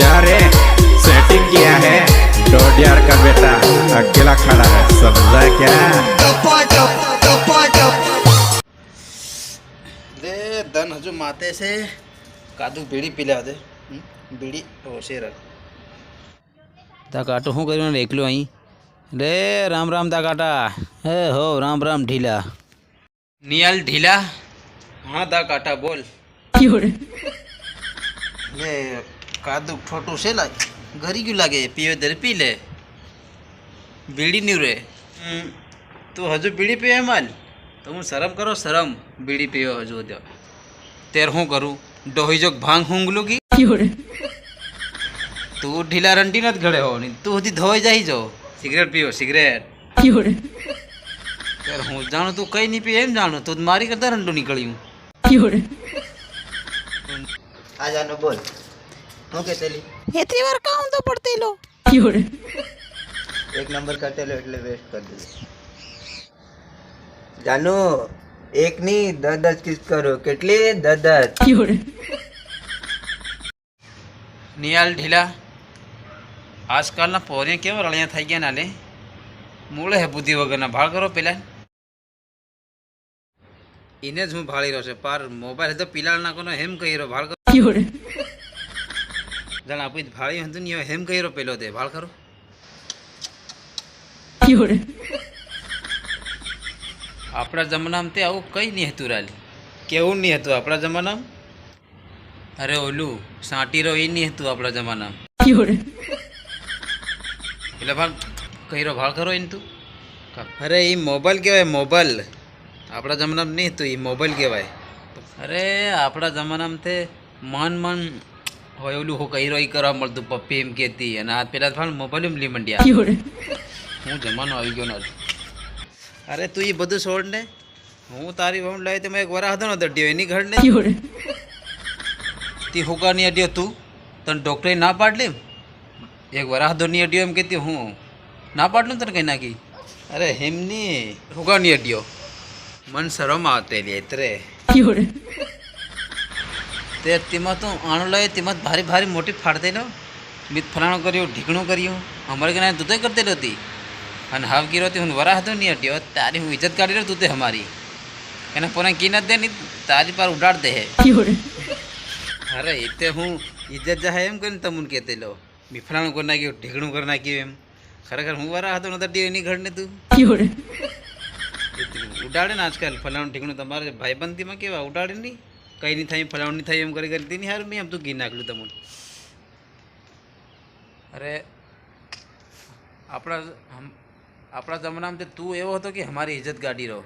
यार सेटिंग किया है। डॉट यार का बेटा अकेला खड़ा है। समझा क्या? दे दन हजू माते से। कादू बीड़ी पिला दे। हम्म, बीड़ी होशे रख। ता काटो हूँ करी देख लो आई। रे राम राम ता काटा। हे हो राम राम ढीला। नियल ढीला। हाँ दा काटा बोल। ये બોલ ઠોટું છે લાગ ઘરી ગયું લાગે પીવે ત્યારે પી લે. બીડી નહીં રે. તું હજુ બીડી પીવે માલ તો હું શરમ કરો શરમ. બીડી પીવે હજુ તો તેર હું કરું? ડોહી જોક ભાંગ હુંગલું કી? તું ઢીલા રંટી નથી ઘડે હો તું હજી ધોઈ જાય જો. સિગરેટ પીવો સિગરેટ. ત્યારે હું જાણું તું કઈ નહીં પીએ એમ જાણું. તું મારી કરતા રંડું નીકળ્યું. આ જાનો બોલ. હું કે તેલી એટલી વાર કામ તો પડતેલો? એક નંબર કટેલો એટલે વેસ્ટ કરી દીધું. જાનુ એક ની દસ દસ કિસ કરો. કેટલી દસ દસ નિયાલ ઢીલા આજકાલના પોરે કેમ રળિયા થઈ ગયા નાલે મૂળે હે બુદ્ધિ વગરના. ભાળ કરો પેલા. એને જ હું ભાળી રહ્યો છે. પાર મોબાઈલ તો પિલાળ નાખો હેમ કહી રહ્યો. ભાળ કરો. જાણ આપી ભાળી હતું ને હેમ કહી પેલો તે. ભાળ ખરો? આપણા જમાનામાં તે આવું કંઈ નહીં હતું રાલી. કેવું નહીં હતું આપણા જમાનામાં? અરે ઓલું સાંટીરો એ નહીં હતું આપણા જમાનામાં. એટલે ભાળ કહીરો ભાળ ખરો એને તું? અરે એ મોબાઈલ કહેવાય મોબાઈલ. આપણા જમાનામાં નહીં હતું એ મોબાઈલ કહેવાય. અરે આપણા જમાનામાં તે મન મન હોય ઓલું હું કઈ એ કરવા મળતું પપ્પી એમ કહેતી. અને આ પેલા ફાલ મોબાઈલ એમ લી મંડ્યા. હું જમાનો આવી ગયો નથી. અરે તું એ બધું છોડ ને હું તારી વહુ લાવી તો એક વરા હતો ને દડ્યો એની ઘર ને તી હુકાની અડ્યો તું? તને ડૉક્ટરે ના પાડ લે એક વરાહદોની અડ્યો એમ કહેતી હું? ના પાડલું તને કઈ નાખી? અરે હેમની હુકાની અડ્યો મન શરમ આવતે ત્રે તે તેમાં તો આણું લાવે તેમાં ભારે ભારે મોટી ફાડ લો મિત ફલાણું કર્યું ઢીકણું કર્યું. અમારે કે તો કરતેલો હતી અને હાવ ગીરો હતી હું વરા હતો નહીં હટ્યો તારી હું ઇજ્જત કાઢી રહ્યો તું તે અમારી. એને પોને કી નથી દે ની તારી પર ઉડાડ દે હે. અરે એ તે હું ઇજ્જત જાહે એમ કરીને તમને કહેતેલો લો મિફરાણું કરી નાખ્યું ઢીકણું કરી નાખ્યું એમ. ખરેખર હું વરા હતો નતો એની ઘરને તું. ઉડાડે ને આજકાલ ફલાણું ઢીકણું તમારે ભાઈબંધીમાં કેવા ઉડાડે નહીં કઈ નહીં થાય, ફલાણું નહીં થાય એમ કરી કરી તેની હારું મેં એમ તો ઘી નાખલું તમને. અરે, આપણા આપણા જમાનામાં તું એવો હતો કે અમારી ઇજ્જત ગાડી રહો.